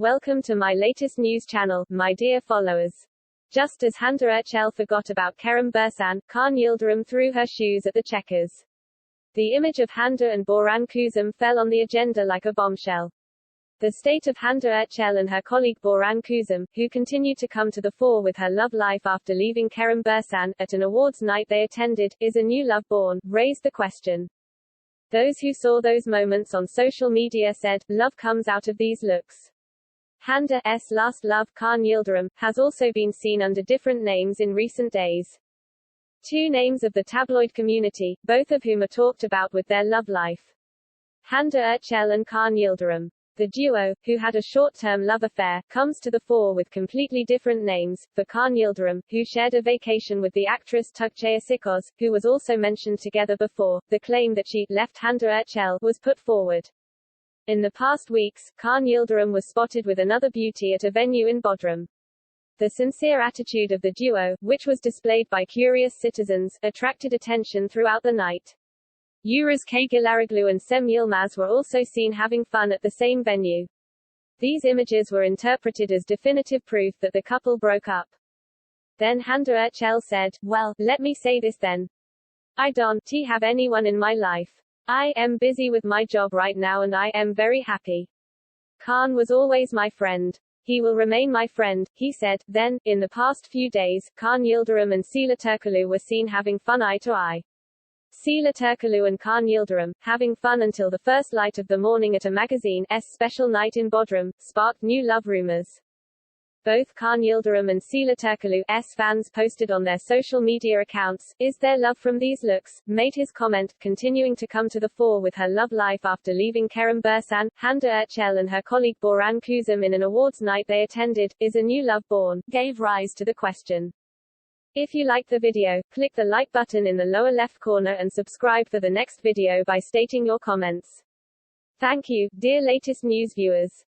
Welcome to my latest news channel, my dear followers. Just as Hande Erçel forgot about Kerem Bursan, Kaan Yildirim threw her shoes at the checkers. The image of Hande and Boran Kuzum fell on the agenda like a bombshell. The state of Hande Erçel and her colleague Boran Kuzum, who continued to come to the fore with her love life after leaving Kerem Bursan, at an awards night they attended, is a new love born, raised the question. Those who saw those moments on social media said, love comes out of these looks. Hande's last love, Kaan Yildirim, has also been seen under different names in recent days. Two names of the tabloid community, both of whom are talked about with their love life. Hande Erçel and Kaan Yildirim. The duo, who had a short-term love affair, comes to the fore with completely different names, for Kaan Yildirim, who shared a vacation with the actress Tuğçe Asikoz, who was also mentioned together before, the claim that she left Hande Erçel was put forward. In the past weeks, Kaan Yildirim was spotted with another beauty at a venue in Bodrum. The sincere attitude of the duo, which was displayed by curious citizens, attracted attention throughout the night. Uras Kaygılaroglu and Cem Yılmaz were also seen having fun at the same venue. These images were interpreted as definitive proof that the couple broke up. Then Hande Erçel said, Well, let me say this then. I don't have anyone in my life. I am busy with my job right now and I am very happy. Khan was always my friend. He will remain my friend, he said. Then, in the past few days, Khan Yildirim and Sıla Türkoğlu were seen having fun eye to eye. Sıla Türkoğlu and Khan Yildirim, having fun until the first light of the morning at a magazine's special night in Bodrum, sparked new love rumors. Both Kaan Yildirim and Sıla Türkoğlu's fans posted on their social media accounts, is their love from these looks, made his comment, continuing to come to the fore with her love life after leaving Kerem Bursan, Hande Erçel and her colleague Boran Kuzum in an awards night they attended, is a new love born, gave rise to the question. If you like the video, click the like button in the lower left corner and subscribe for the next video by stating your comments. Thank you, dear latest news viewers.